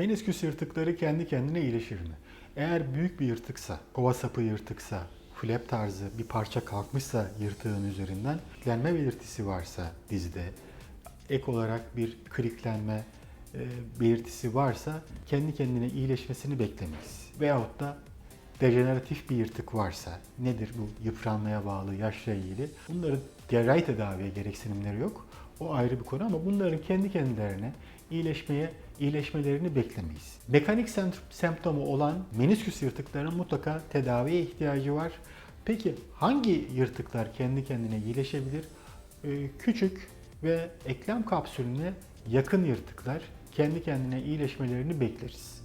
Menisküs yırtıkları kendi kendine iyileşir mi? Eğer büyük bir yırtıksa, kova sapı yırtıksa, flap tarzı bir parça kalkmışsa yırtığın üzerinden, kriklenme belirtisi varsa dizde, ek olarak bir kriklenme e, belirtisi varsa kendi kendine iyileşmesini beklemeyiz. Veyahut da dejeneratif bir yırtık varsa nedir bu yıpranmaya bağlı yaşla ilgili bunların cerrahi tedaviye gereksinimleri yok. O ayrı bir konu ama bunların kendi kendilerine iyileşmeye iyileşmelerini beklemeyiz. Mekanik sem- semptomu olan menisküs yırtıklarının mutlaka tedaviye ihtiyacı var. Peki hangi yırtıklar kendi kendine iyileşebilir? Ee, küçük ve eklem kapsülüne yakın yırtıklar kendi kendine iyileşmelerini bekleriz.